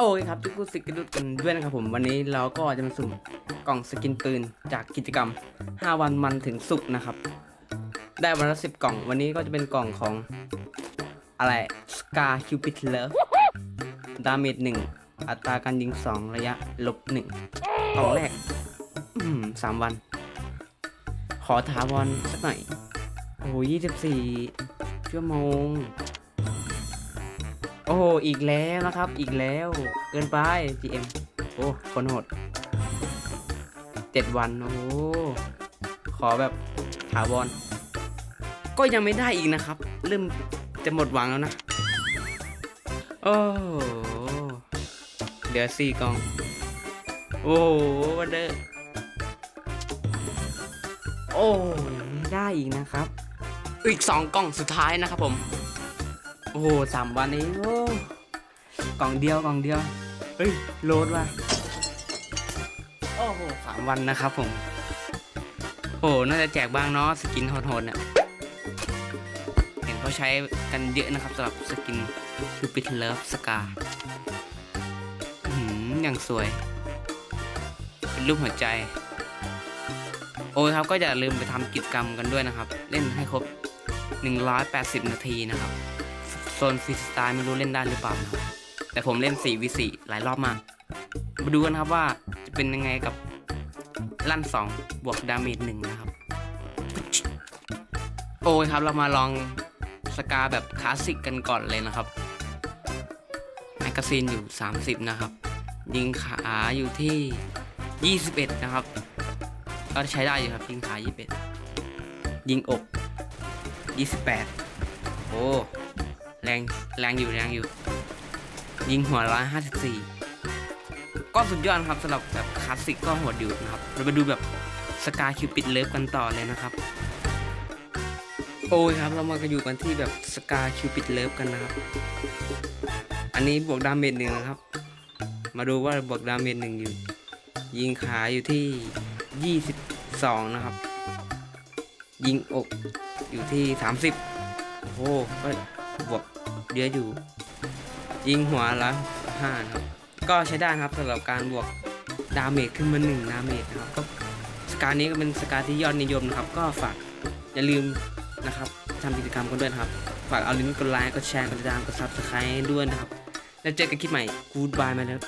โอ้ยครับทุกคนสิกันดุดกันด้วยนะครับผมวันนี้เราก็จะมาสุ่มกล่องสกินปืนจากกิจกรรม 5 วันมันถึงสุกนะครับ ได้วันละสิบกล่องวันนี้ก็จะเป็นกล่องของอะไร Scar Cupid Love ดาเมจหนึ่งอัตราการยิง 2 ระยะลบหนึ่งกล่องแรกอืมสามวัน ขอถาวรสักหน่อยโอ้ยี่สิบสี่ชั่วโมง โอ้โหอีกแล้วนะครับ อีกแล้ว เกินไป GM โอ้ คนโหดเจ็ดวัน โอ้ขอแบบถาวร ก็ยังไม่ได้อีกนะครับ เริ่มจะหมดหวังแล้วนะ โอ้โหเดี๋ยวสี่กล่อง โอ้วันเดอร์โอ้ยไม่ได้อีกนะครับ อีกสองกล่องสุดท้ายนะครับผม โอ้โหสามวันเองโอ้กล่องเดียวกล่องเดียวเฮ้ยโหลดว่ะโอ้โหสามวันนะครับผมโอ้โหน่าจะแจกบ้างเนาะสกินโหดๆเนี่ยเห็นเขาใช้กันเยอะนะครับสำหรับสกินคือปิดเลิฟสกาอืมอย่างสวย เป็นรูปหัวใจ โอ้ยครับก็อย่าลืมไปทำกิจกรรมกันด้วยนะครับ เล่นให้ครบ 180 นาทีนะครับ โซนฟรีสไตล์ไม่รู้เล่นได้หรือเปล่านะแต่ผมเล่น4วิ4หลายรอบมาก มาดูกันครับว่าจะเป็นยังไงกับลั่น 2 บวกดาเมจ1นะครับ โอ้ยครับเรามาลองสกาแบบคลาสสิกกันก่อนเลยนะครับแมกกาซีนอยู่ 30 นะครับ ยิงขาอยู่ที่ 21 นะครับ ก็ใช้ได้อยู่ครับ ยิงขา 21 ยิงอก 28 โอ้ แรงแรงอยู่แรงอยู่ ยิงหัว154ก็สุดยอดครับสำหรับแบบคลาสสิกก็โหดอยู่นะครับ เราไปดูแบบสกาคิวปิดเลิฟกันต่อเลยนะครับ โอ้ยครับเรามากันอยู่กันที่แบบสกาคิวปิดเลิฟกันนะครับ อันนี้บวกดาเมจหนึ่งนะครับ มาดูว่าบวกดาเมจหนึ่งอยู่ ยิงขาอยู่ที่ 22 นะครับ ยิงอกอยู่ที่ 30 โอ้โหก็ บวกเยอะอยู่ ยิงหัวละห้านะครับ ก็ใช้ได้ครับสำหรับการบวกดาเมจขึ้นมาหนึ่งดาเมจนะครับก็สกานี้ก็เป็นสกาที่ยอดนิยมนะครับ ก็ฝากอย่าลืมนะครับทำกิจกรรมกันด้วยครับ ฝากเอาลิงก์กดไลค์กดแชร์กดติดตามกดซับสไครต์ด้วยนะครับ แล้วเจอกันคลิปใหม่กูดบายมาแล้ว